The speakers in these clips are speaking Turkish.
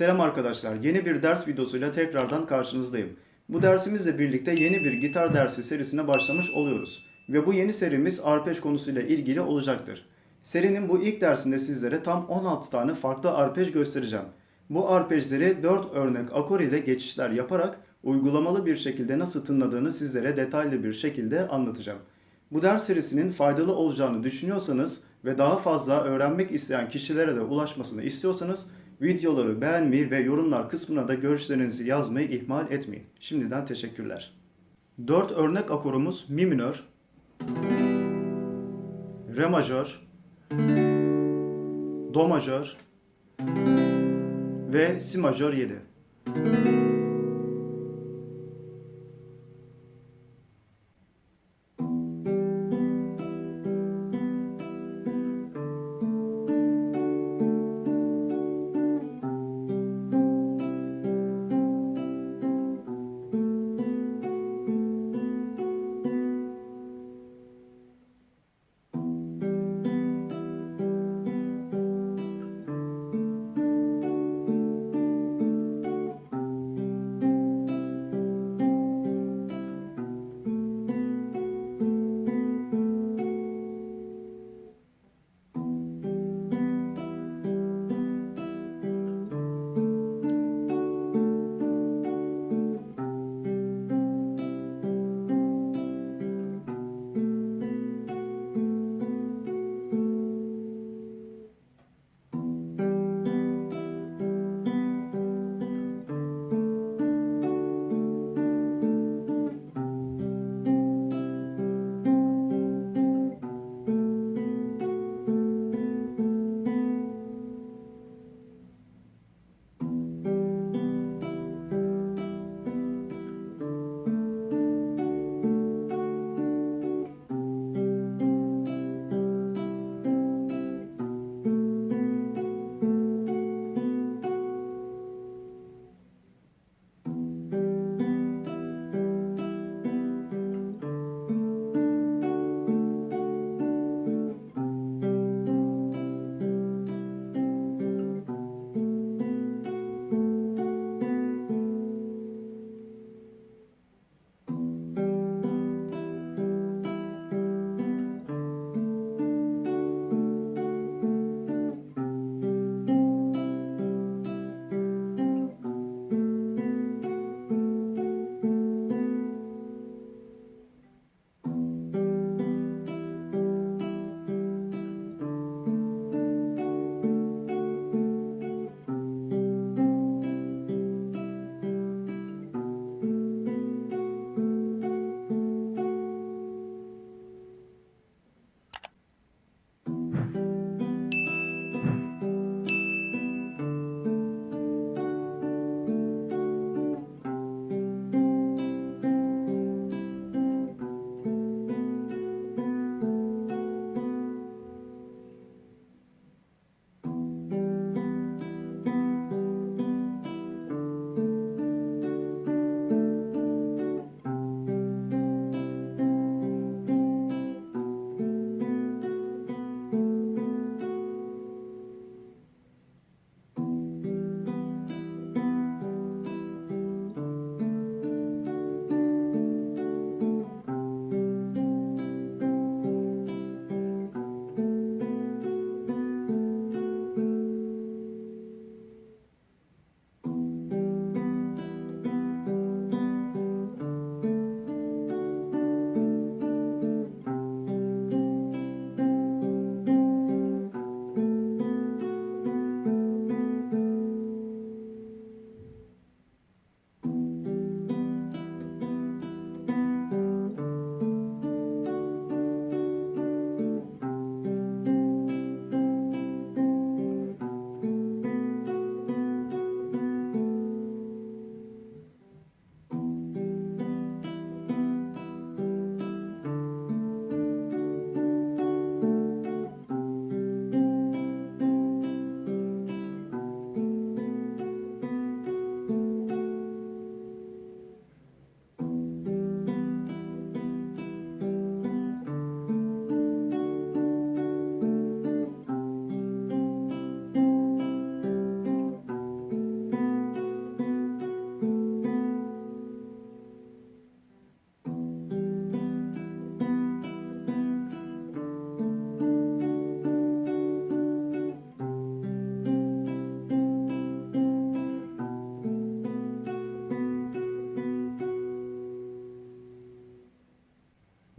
Selam arkadaşlar. Yeni bir ders videosuyla tekrardan karşınızdayım. Bu dersimizle birlikte yeni bir gitar dersi serisine başlamış oluyoruz. Ve bu yeni serimiz arpej konusuyla ilgili olacaktır. Serinin bu ilk dersinde sizlere tam 16 tane farklı arpej göstereceğim. Bu arpejleri 4 örnek akor ile geçişler yaparak uygulamalı bir şekilde nasıl tınladığını sizlere detaylı bir şekilde anlatacağım. Bu ders serisinin faydalı olacağını düşünüyorsanız ve daha fazla öğrenmek isteyen kişilere de ulaşmasını istiyorsanız videoları beğenmeyi ve yorumlar kısmına da görüşlerinizi yazmayı ihmal etmeyin. Şimdiden teşekkürler. 4 örnek akorumuz mi minör, re majör, do majör ve si majör 7.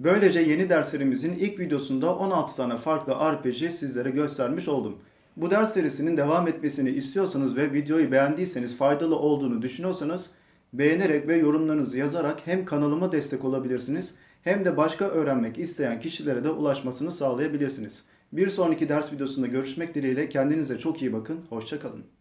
Böylece yeni derslerimizin ilk videosunda 16 tane farklı arpej'i sizlere göstermiş oldum. Bu ders serisinin devam etmesini istiyorsanız ve videoyu beğendiyseniz faydalı olduğunu düşünüyorsanız beğenerek ve yorumlarınızı yazarak hem kanalıma destek olabilirsiniz hem de başka öğrenmek isteyen kişilere de ulaşmasını sağlayabilirsiniz. Bir sonraki ders videosunda görüşmek dileğiyle kendinize çok iyi bakın. Hoşçakalın.